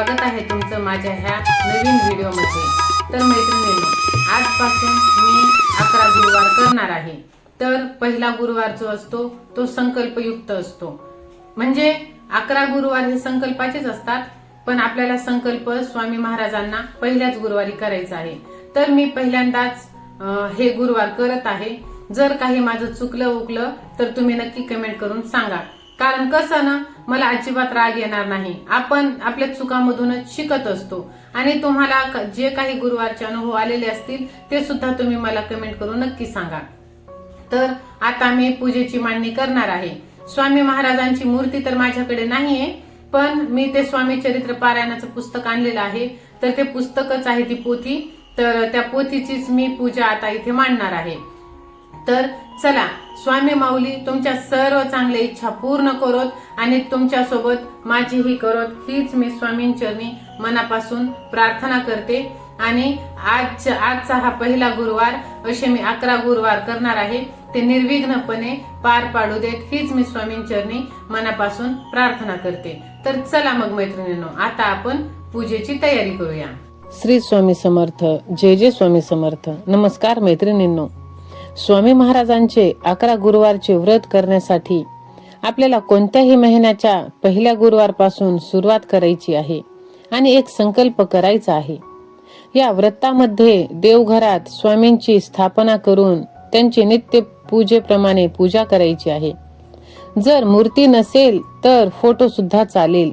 तुमचं माझ्या ह्या नवीन व्हिडिओमध्ये. तर मैत्रिणींनो आजपासून मी अकरा गुरुवार करणार आहे. तर पहिला गुरुवार जो असतो तो संकल्पयुक्त असतो. म्हणजे अकरा गुरुवार हे संकल्पाचेच असतात पण आपल्याला संकल्प स्वामी महाराजांना पहिल्याच गुरुवारी करायचा आहे. तर मी पहिल्यांदाच हे गुरुवार करत आहे. जर काही माझं चुकलं उकलं तर तुम्ही नक्की कमेंट करून सांगा. कारण कसं ना मला अजिबात राग येणार नाही. आपण आपल्या चुकामधूनच शिकत असतो. आणि तुम्हाला जे काही गुरुवारचे अनुभव आलेले असतील ते सुद्धा तुम्ही मला कमेंट करून नक्की सांगा. तर आता मी पूजेची मांडणी करणार आहे. स्वामी महाराजांची मूर्ती तर माझ्याकडे नाहीये पण मी ते स्वामी चरित्र पारायणाचं पुस्तक आणलेलं आहे. तर ते पुस्तकच आहे ती पोथी. तर त्या पोथीचीच मी पूजा आता इथे मांडणार आहे. तर चला स्वामी माऊली तुमच्या सर्व चांगल्या इच्छा पूर्ण करोत आणि तुमच्यासोबत माझीही करोत. हीच मी स्वामींचरणी मनापासून प्रार्थना करते. आणि आज आजचा हा पहिला गुरुवार असे मी अकरा गुरुवार करणार आहे. ते निर्विघ्नपणे पार पाडू देत हीच मी स्वामींचरणी मनापासून प्रार्थना करते. तर चला मग मैत्रिणींनो आता आपण पूजेची तयारी करूया. श्री स्वामी समर्थ जय जय स्वामी समर्थ. नमस्कार मैत्रिणींनो. स्वामी महाराजांचे अकरा गुरुवारचे व्रत करण्यासाठी आपल्याला कोणत्याही महिन्याच्या पहिल्या गुरुवारपासून सुरुवात करायची आहे आणि एक संकल्प करायचा आहे. या व्रतामध्ये देवघरात स्वामींची स्थापना करून त्यांची नित्य पूजेप्रमाणे पूजा करायची आहे. जर मूर्ती नसेल तर फोटो सुद्धा चालेल.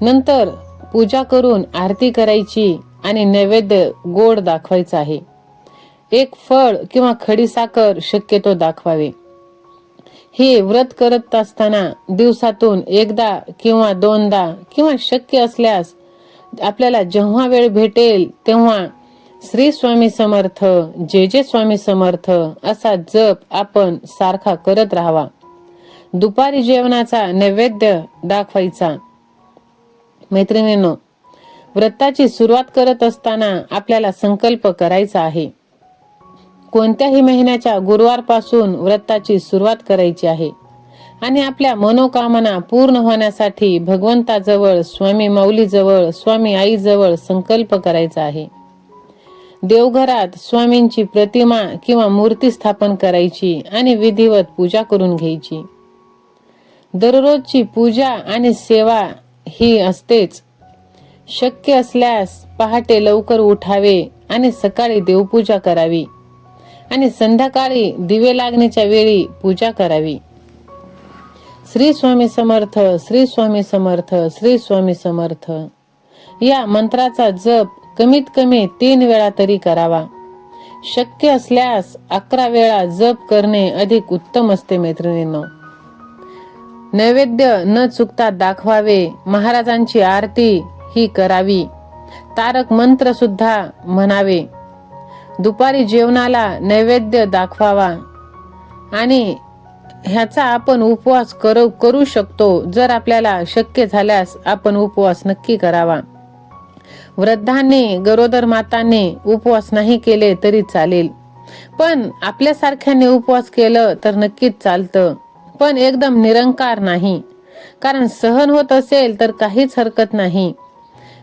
नंतर पूजा करून आरती करायची आणि नैवेद्य गोड दाखवायचा आहे. एक फळ किंवा खडीसाखर शक्यतो दाखवावे. हे व्रत करत असताना दिवसातून एकदा किंवा दोनदा किंवा शक्य असल्यास आपल्याला जेव्हा वेळ भेटेल तेव्हा श्री स्वामी समर्थ जे जे स्वामी समर्थ असा जप आपण सारखा करत राहावा. दुपारी जेवणाचा नैवेद्य दाखवायचा. मैत्रिणींनो व्रताची सुरुवात करत असताना आपल्याला संकल्प करायचा आहे. कोणत्याही महिन्याच्या गुरुवारपासून व्रताची सुरुवात करायची आहे. आणि आपल्या मनोकामना पूर्ण होण्यासाठी भगवंताजवळ स्वामी माऊलीजवळ स्वामी आईजवळ संकल्प करायचा आहे. देवघरात स्वामींची प्रतिमा किंवा मूर्ती स्थापन करायची आणि विधिवत पूजा करून घ्यायची. दररोजची पूजा आणि सेवा ही असतेच. शक्य असल्यास पहाटे लवकर उठावे आणि सकाळी देवपूजा करावी. आणि संध्याकाळी दिवे लागण्याच्या वेळी पूजा करावी. श्री स्वामी समर्थ श्री स्वामी समर्थ श्री स्वामी समर्थ. या मंत्राचा जप कमीत कमी तीन वेळा तरी करावा. शक्य असल्यास अकरा वेळा जप करणे अधिक उत्तम असते मैत्रिणींनो. नैवेद्य न चुकता दाखवावे महाराजांची आरती ही करावी. तारक मंत्र सुद्धा म्हणावे. दुपारी जेवणाला नैवेद्य दाखवावा. आणि ह्याचा आपण उपवास करू करू शकतो. जर आपल्याला शक्य झाल्यास आपण उपवास नक्की करावा. वृद्धांनी गरोदर मातांनी उपवास नाही केले तरी चालेल. पण आपल्यासारख्याने उपवास केलं तर नक्कीच चालतं. पण एकदम निरंकार नाही. कारण सहन होत असेल तर काहीच हरकत नाही.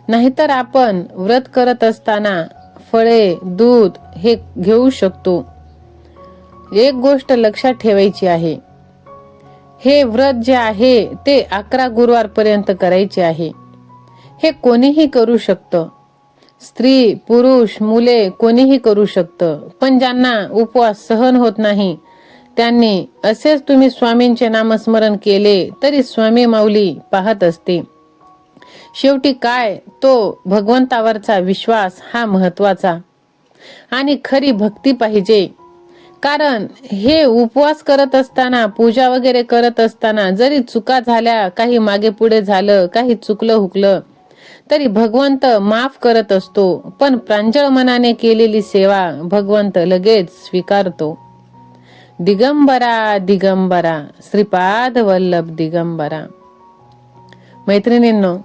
नाहीतर आपण व्रत करत असताना फळे दूध हे घेऊ शकतो. एक गोष्ट लक्षात ठेवायची आहे. हे व्रत जे आहे ते अकरा गुरुवार पर्यंत करायचे आहे. हे कोणीही करू शकतं. स्त्री पुरुष मुले कोणीही करू शकतं. पण ज्यांना उपवास सहन होत नाही त्यांनी असेच तुम्ही स्वामींचे नामस्मरण केले तरी स्वामी माऊली पाहत असते. शेवटी काय? तो भगवंतावरचा विश्वास हा महत्त्वाचा आणि खरी भक्ती पाहिजे. कारण हे उपवास करत असताना पूजा वगैरे करत असताना जरी चुका झाल्या काही मागे पुढे झालं काही चुकलं हुकलं तरी भगवंत माफ करत असतो. पण प्रांजळ मनाने केलेली सेवा भगवंत लगेच स्वीकारतो. दिगंबरा दिगंबरा. श्रीपाद वल्लभ दिगंबरा. मैत्रिणींनो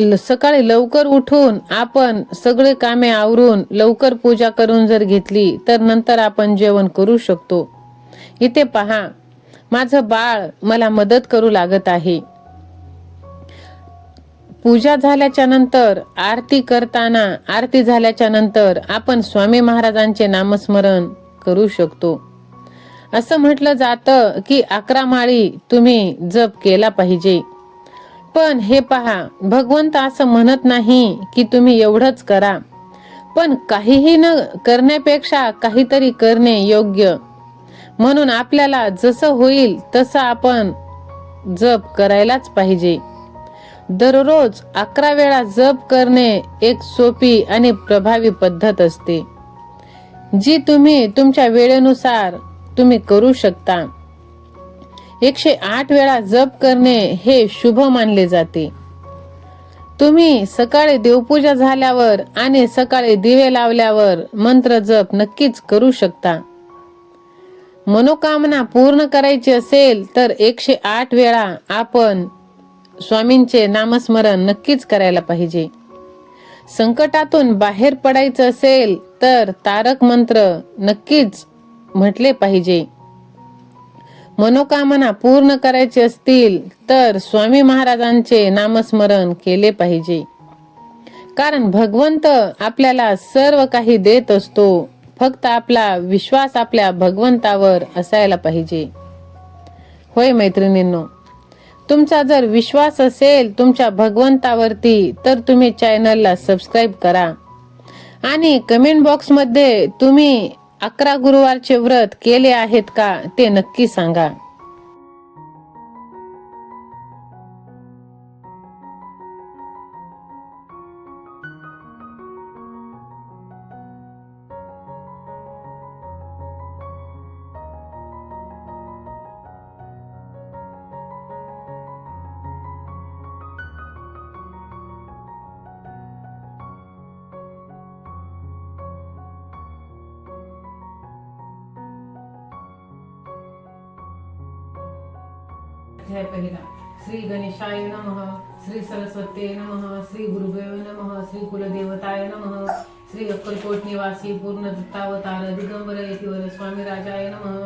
सकाळी लवकर उठून आपण सगळे कामे आवरून लवकर पूजा करून जर घेतली तर नंतर आपण जेवण करू शकतो. इथे पहा माझं बाळ मला मदत करू लागत आहे. पूजा झाल्याच्यानंतर आरती करताना आरती झाल्याच्यानंतर आपण स्वामी महाराजांचे नामस्मरण करू शकतो. असं म्हटलं जातं की अकरा माळी तुम्ही जप केला पाहिजे. पण हे पहा भगवंत असं म्हणत नाही की तुम्ही एवढंच करा. पण काहीही न करण्यापेक्षा काहीतरी करणे योग्य. म्हणून आपल्याला जसं होईल तसं आपण जप करायलाच पाहिजे. दररोज अकरा वेळा जप करणे एक सोपी आणि प्रभावी पद्धत असते. जी तुम्ही तुमच्या वेळेनुसार तुम्ही करू शकता. एकशे आठ वेळा जप करणे हे शुभ मानले जाते. तुम्ही सकाळी देवपूजा झाल्यावर आणि सकाळी दिवे लावल्यावर मंत्र जप नक्कीच करू शकता. मनोकामना पूर्ण करायची असेल तर एकशे आठ वेळा आपण स्वामींचे नामस्मरण नक्कीच करायला पाहिजे. संकटातून बाहेर पडायचं असेल तर तारक मंत्र नक्कीच म्हटले पाहिजे. मनोकामना पूर्ण करायची असतील तर स्वामी महाराजांचे नामस्मरण केले पाहिजे. कारण भगवंत आपल्याला सर्व काही देत असतो. फक्त आपला विश्वास आपल्या भगवंतावर असायला पाहिजे. होय मैत्रिणींनो तुमचा जर विश्वास असेल तुमच्या भगवंतावरती तर तुम्ही चॅनलला सबस्क्राईब करा. आणि कमेंट बॉक्समध्ये तुम्ही अकरा गुरुवारचे व्रत केले आहेत का ते नक्की सांगा. अध्याय पहिला. श्री गणेशाय नमः श्री सरस्वते नमः श्री गुरुदेव नमः श्री कुलदेवताय नमः श्री अक्कलकोट निवासी पूर्ण दत्तावतार दिगंबर येथीवर स्वामी राजाय नमः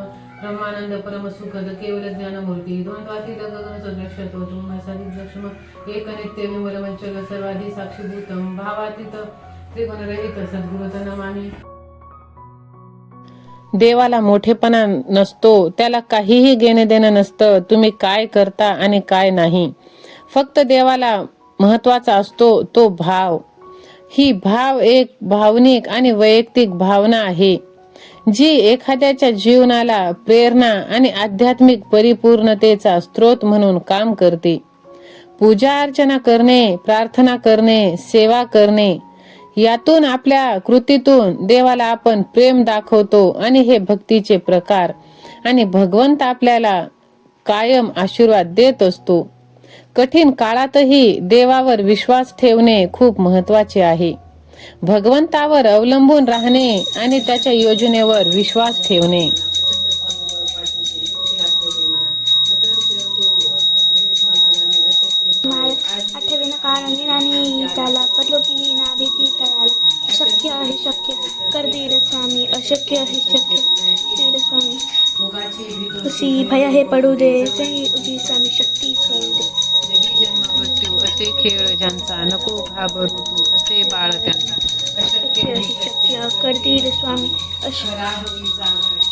ब्रह्मानंद परम सुखद केवल ज्ञानमूर्ती द्वंद्वातीत गगन सदृश्यतो तुम्हासाठी लक्ष्म एक नित्य विमल मंचल सर्वाधी साक्षीभूतम भावातीत त्रिगुणरहित सद्गुरुत नमामी देवाला मोठेपणा नसतो त्याला काहीही घेणे देणं नसतं तुम्ही काय करता आणि काय नाही. फक्त देवाला महत्त्वाचा असतो तो भाव. ही भाव एक भावनिक आणि वैयक्तिक भावना आहे जी एखाद्याच्या जीवनाला प्रेरणा आणि आध्यात्मिक परिपूर्णतेचा स्रोत म्हणून काम करते. पूजा अर्चना करणे प्रार्थना करणे सेवा करणे यातून आपल्या कृतीतून देवाला आपण प्रेम दाखवतो आणि हे भक्तीचे प्रकार. आणि भगवंत आपल्याला कायम आशीर्वाद देत असतो. कठीण काळातही देवावर विश्वास ठेवणे खूप महत्त्वाचे आहे. भगवंतावर अवलंबून राहणे आणि त्याच्या योजनेवर विश्वास ठेवणे. अशक्य आहे शक्य. कर दीड स्वामी अशक्य आहे शक्य. दीड स्वामी. उसी भय हे पडू दे. उभी स्वामी शक्ती करू दे. मृत्यू असे खेळ ज्यांचा नको घाबरू तू असे बाळ त्यांचा शक्य शक्य. कर स्वामी अश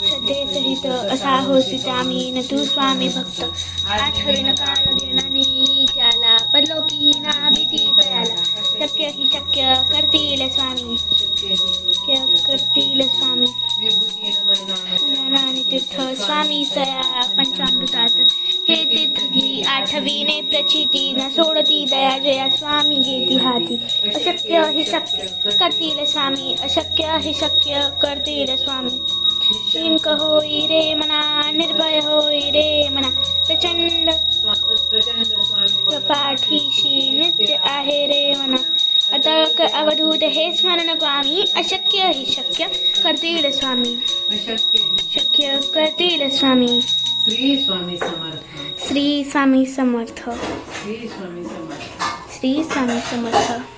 श्रद्धेसहित असा होसी त्यामी न तू स्वामी भक्त. घेणानी त्याला ना भीती शक्य ही शक्य. करतील स्वामी. तीर्थ, स्वामी सया पंचामृतात हे तीर्थ घी आठवीने प्रचिती, न सोडती दया, जया स्वामी घेती हाती अशक्य हे शक्य करतील स्वामी अशक्य हे शक्य करतील स्वामी शिंक होई रे मना, निर्भय होई रे मना। प्रचंड पाठीशी नित्य आहे रे मना। अतक अवधूत हे स्मरण स्वामी अशक्य ही शक्य करतील स्वामी. अशक्य शक्य करतील स्वामी. श्री स्वामी समर्थ. श्री स्वामी समर्थ. श्री स्वामी समर्थ. श्री स्वामी समर्थ.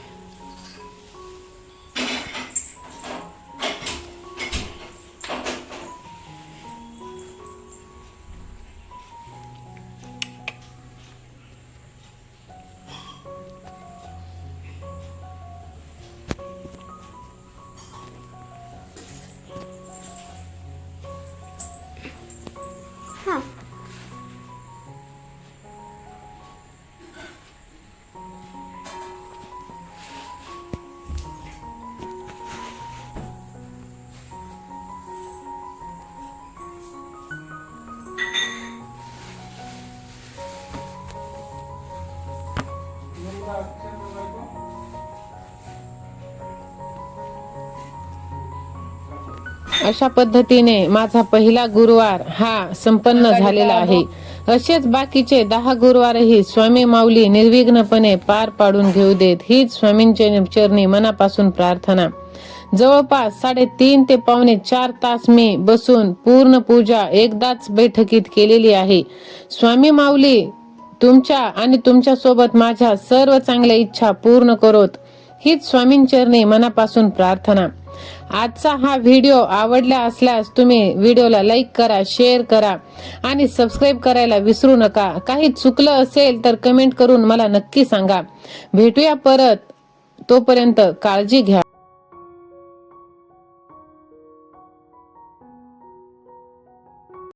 अशा पद्धतीने माझा पहिला गुरुवार हा संपन्न झालेला आहे. असेच बाकीचे दहा गुरुवारही स्वामी माऊली निर्विघ्नपणे पार पाडून घेऊ देत हीच स्वामींच्या चरणी मनापासून प्रार्थना. जवळपास साडेतीन ते पावणे चार तास मी बसून पूर्ण पूजा एकदाच बैठकीत केलेली आहे. स्वामी माऊली तुमच्या आणि तुमच्यासोबत माझ्या सर्व चांगल्या इच्छा पूर्ण करोत. हीच स्वामींचरणी मनापासून प्रार्थना. आजचा हा व्हिडिओ आवडला असल्यास तुम्ही व्हिडिओला लाईक करा शेअर करा आणि सबस्क्राईब करायला विसरू नका. काही चुकलं असेल तर कमेंट करून मला नक्की सांगा. भेटूया परत. तोपर्यंत काळजी घ्या.